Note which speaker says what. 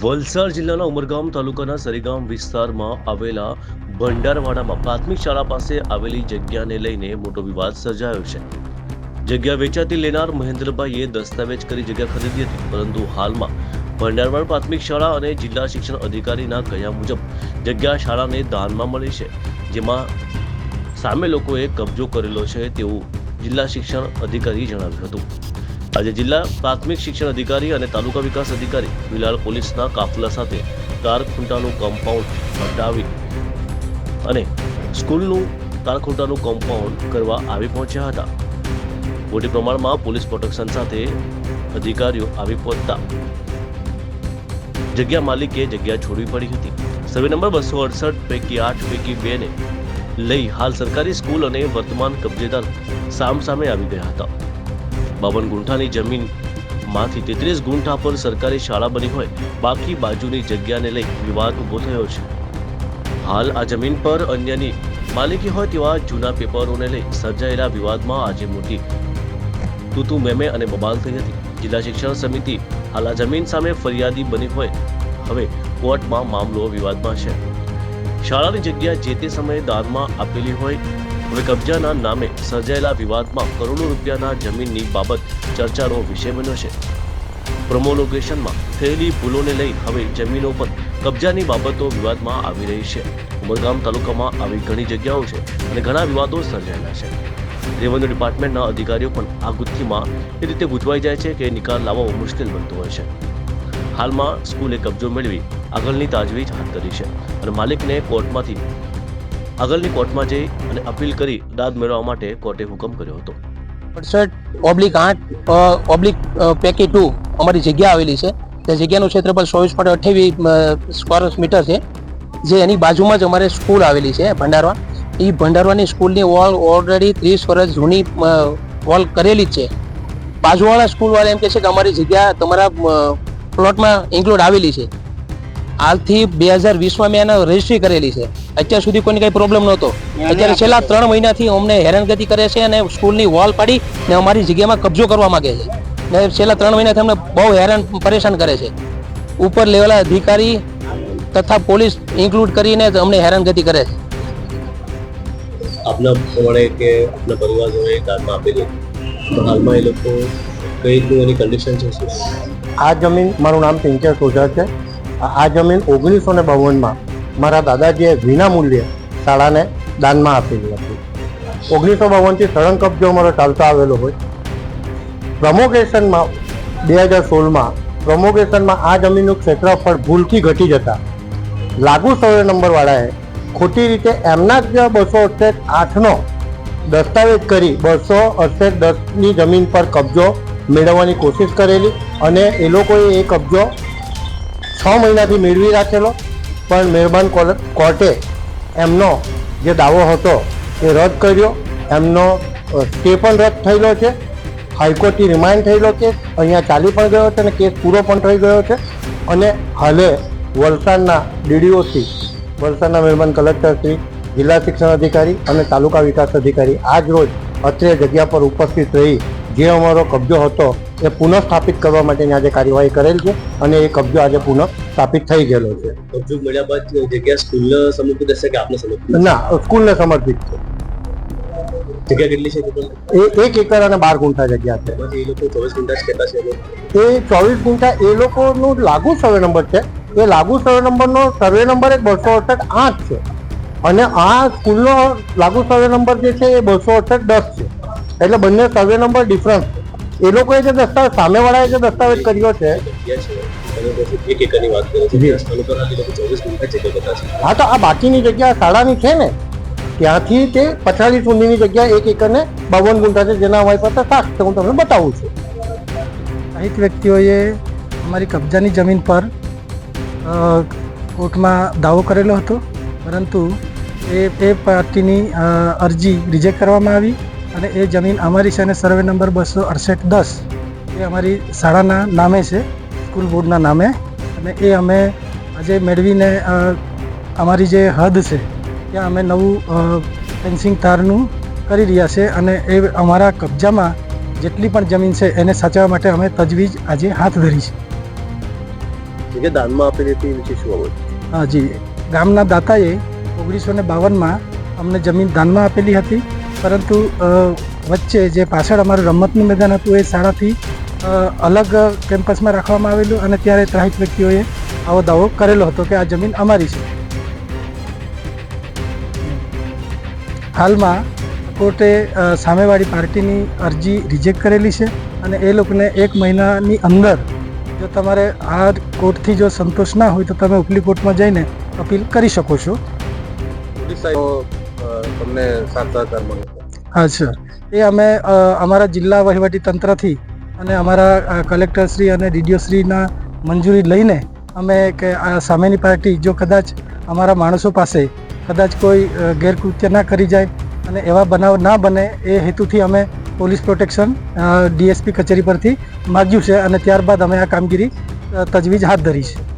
Speaker 1: વલસાડ જિલ્લાના ઉમરગામ તાલુકાના સરીગામ વિસ્તારમાં આવેલા ભંડારવાડામાં પ્રાથમિક શાળા પાસે આવેલી જગ્યાને લઈને મોટો વિવાદ સર્જાયો છે. જગ્યા વેચાતી લેનાર મહેન્દ્રભાઈએ દસ્તાવેજ કરી જગ્યા ખરીદી હતી, પરંતુ હાલમાં ભંડારવાડ પ્રાથમિક શાળા અને જિલ્લા શિક્ષણ અધિકારીના કહ્યા મુજબ જગ્યા શાળાને દાનમાં મળી છે, જેમાં સામે લોકોએ કબજો કરેલો છે તેવું જિલ્લા શિક્ષણ અધિકારીએ જણાવ્યું હતું. આજે જિલ્લા પ્રાથમિક શિક્ષણ અધિકારી અને તાલુકા વિકાસ અધિકારી વિલાલ પોલીસના કાફલા સાથે તારખુંટાનું કમ્પાઉન્ડ હટાવી અને સ્કૂલનું તારખુંટાનું કમ્પાઉન્ડ કરવા આવી પહોંચ્યા હતા. મોટી પ્રમાણમાં પોલીસ પ્રોટેક્શન સાથે અધિકારીઓ આવી પહોંચતા. જગ્યા માલિકે જગ્યા છોડવી પડી હતી. સર્વે નંબર બસો અડસઠ પૈકી આઠ પૈકી બે ને લઈ હાલ સરકારી સ્કૂલ અને વર્તમાન કબજેદાર સામસામે આવી ગયા હતા. બાવન ગુંઠાની જમીનમાંથી તેત્રીસ ગુંઠા પર સરકારી શાળા બની હોય, બાકી બાજુની જગ્યાને લઈ વિવાદ ઊભો થયો છે. હાલ આ જમીન પર અન્યની માલિકી હોય તેવા જૂના પેપરોને લઈ સર્જાયેલા વિવાદમાં આજે મોટી તૂતુ મેમે અને બબાલ થઈ હતી. જિલ્લા શિક્ષણ સમિતિ હાલ આ જમીન સામે ફરિયાદી બની હોય. હવે કોર્ટમાં મામલો વિવાદમાં છે. શાળાની જગ્યા જે તે સમયે દાનમાં આપેલી હોય હવે કબજાના નામે સર્જાયેલા વિવાદમાં કરોડો રૂપિયાના જમીનની બાબત ચર્ચાનો વિષય બન્યો છે. પ્રોમોલોકેશનમાં થયેલી ભૂલોને લઈ હવે જમીનો પર કબજાની બાબતો વિવાદમાં આવી રહી છે. ઉમરગામ તાલુકામાં આવી ઘણી જગ્યાઓ છે અને ઘણા વિવાદો સર્જાયેલા છે. રેવન્યુ ડિપાર્ટમેન્ટના અધિકારીઓ પણ આ ગુથ્થીમાં એ રીતે ગૂંચવાઈ જાય છે કે નિકાલ લાવવો મુશ્કેલ બનતો હોય છે. હાલમાં સ્કૂલે કબજો મેળવી આગળની તાજવીજ હાથ ધરી છે અને માલિકને કોર્ટમાંથી આગળની કોર્ટમાં જઈ અને અપીલ કરી દાદ મેળવવા માટે કોર્ટે હુકમ કર્યો હતો.
Speaker 2: અડસઠ ઓબ્લિક આઠ ઓબ્લિક પેકી ટુ અમારી જગ્યા આવેલી છે. તે જગ્યાનું ક્ષેત્રફળ ચોવીસ પોઈન્ટ અઠ્યાવીસ સ્ક્વેર મીટર છે. જે એની બાજુમાં જ અમારે સ્કૂલ આવેલી છે, ભંડારવા. એ ભંડારવાની સ્કૂલની વોલ ઓલરેડી ત્રીસ વર્ષ જૂની વોલ કરેલી જ છે. બાજુવાળા સ્કૂલવાળા એમ કહે છે કે અમારી જગ્યા તમારા પ્લોટમાં ઇન્ક્લુડ આવેલી છે. હાલથી બે હજાર વીસમાં મેં એને રજીસ્ટ્રી કરેલી છે. અત્યાર સુધી કોઈને કઈ પ્રોબ્લેમ નહોતો. અત્યારે છેલ્લા ત્રણ મહિનાથી અમને હેરાનગતિ કરે છે અને સ્કૂલની વોલ પાડી ને અમારી જગ્યામાં કબજો કરવા માગે છે. ને છેલ્લા ત્રણ મહિનાથી અમને બહુ હેરાન પરેશાન કરે છે. ઉપર લેવલ અધિકારી તથા પોલીસ ઇન્ક્લુડ કરીને અમને હેરાનગતિ કરે છે.
Speaker 1: આપના પ્રમાણે કે આપના પરિવારજનોએ દાનમાં આપેલી તો હાલમાં એ લોકો કઈ રીતનું એની કન્ડિશન છે શું?
Speaker 3: આ જમીન મારું નામ પિંકર સોજા છે. આ જમીન ઓગણીસો ને બાવનમાં મારા દાદાજીએ વિના મૂલ્યે શાળાને દાનમાં આપેલી હતી. ઓગણીસો બાવનથી સળંગ કબજો અમારો ચાલતો આવેલો હોય. પ્રમોગેશનમાં બે હજાર સોળમાં પ્રમોગેશનમાં આ જમીનનું ક્ષેત્રફળ ભૂલથી ઘટી જતા લાગુ સર્વે નંબરવાળાએ ખોટી રીતે એમના જ બસો અડસઠ આઠનો દસ્તાવેજ કરી બસો અડસઠ દસની જમીન પર કબજો મેળવવાની કોશિશ કરેલી અને એ લોકોએ એ કબજો છ મહિનાથી મેળવી રાખેલો, પણ મહેરબાન કોર્ટે એમનો જે દાવો હતો એ રદ કર્યો. એમનો સ્ટે પણ રદ થયેલો છે. હાઈકોર્ટથી રિમાઇન્ડ થયેલો છે. અહીંયા ચાલી પણ ગયો છે અને કેસ પૂરો પણ થઈ ગયો છે. અને હાલે વલસાડના ડીડીઓથી, વલસાડના મહેરબાન કલેક્ટર શ્રી જિલ્લા શિક્ષણ અધિકારી અને તાલુકા વિકાસ અધિકારી આજ રોજ અત્રે જગ્યા પર ઉપસ્થિત રહી જે અમારો કબજો હતો એ પુનઃ સ્થાપિત કરવા માટેની આજે કાર્યવાહી કરેલ છે અને એ કબજો આજે પુનઃ સ્થાપિત થઈ ગયેલો છે.
Speaker 1: કબજો મળ્યા બાદ જગ્યા સ્કૂલને સમર્પિત હશે કે આપને સમર્પિત
Speaker 3: ના સ્કૂલને સમર્પિત છે.
Speaker 1: જગ્યા કેટલી છે
Speaker 3: એ એક એકર અને બાર ગુંઠા જગ્યા છે.
Speaker 1: એ લોકો ચોવીસ ગુંઠા જ કહેતા છે એ
Speaker 3: એ ચોવીસ ગુંઠા એ લોકોનું લાગુ સર્વે નંબર છે. એ લાગુ સર્વે નંબરનો સર્વે નંબર એક બસો અડસઠ આઠ છે. અને આ સ્કૂલનો લાગુ સર્વે નંબર જે છે એ બસો અડસઠ દસ છે. એટલે બંને સર્વે નંબર ડિફરન્સ એ લોકોએ જે દસ્તાવેજ સામેવાળાએ જે દસ્તાવેજ કર્યો છે હા તો આ બાકીની જગ્યા શાળાની છે ને ત્યાંથી તે પછાડી સુધીની જગ્યા એક એકરને બાવન ગુંઠા છે જેના અમારી પાસે સાક્ષ છે હું તમને બતાવું છું.
Speaker 2: અનેક વ્યક્તિઓએ અમારી કબજાની જમીન પર કોર્ટમાં દાવો કરેલો હતો પરંતુ એ એ પાર્ટીની અરજી રિજેક્ટ કરવામાં આવી. અને એ જમીન અમારી છે અને સર્વે નંબર બસો અડસઠ દસ. એ અમારી શાળાના નામે છે સ્કૂલ બોર્ડના નામે. અને એ અમે આજે મેળવીને અમારી જે હદ છે ત્યાં અમે નવું ફેન્સિંગ તારનું કરી રહ્યા છે અને એ અમારા કબજામાં જેટલી પણ જમીન છે એને સાચવવા માટે અમે તજવીજ આજે હાથ ધરી છે.
Speaker 1: દાનમાં આપેલી હતી વિશે શું
Speaker 4: હા જી. ગામના દાતાએ ઓગણીસો ને બાવનમાં અમને જમીન દાનમાં આપેલી હતી. પરંતુ વચ્ચે જે પાછળ અમારું રમતનું મેદાન હતું, એ શાળાથી અલગ કેમ્પસમાં રાખવામાં આવેલું અને ત્યારે ત્રાહિત વ્યક્તિઓએ આવો દાવો કરેલો હતો કે આ જમીન અમારી છે. હાલમાં કોર્ટે સામેવાળી પાર્ટીની અરજી રિજેક્ટ કરેલી છે અને એ લોકોને એક મહિનાની અંદર, જો તમારે આ કોર્ટથી જો સંતોષ ના હોય તો તમે ઉપલી કોર્ટમાં જઈને અપીલ કરી શકો છો.
Speaker 1: તમને સાથ મળ્યો.
Speaker 4: અચ્છા. એ અમે અમારા જિલ્લા વહીવટી તંત્રથી અને અમારા કલેક્ટરશ્રી અને ડીડીઓશ્રીના મંજૂરી લઈને અમે કે આ સામેની પાર્ટી જો કદાચ અમારા માણસો પાસે કદાચ કોઈ ગેરકૃત્ય ના કરી જાય અને એવા બનાવ ના બને એ હેતુથી અમે પોલીસ પ્રોટેક્શન ડીએસપી કચેરી પરથી માગ્યું છે અને ત્યારબાદ અમે આ કામગીરી તજવીજ હાથ ધરી છે.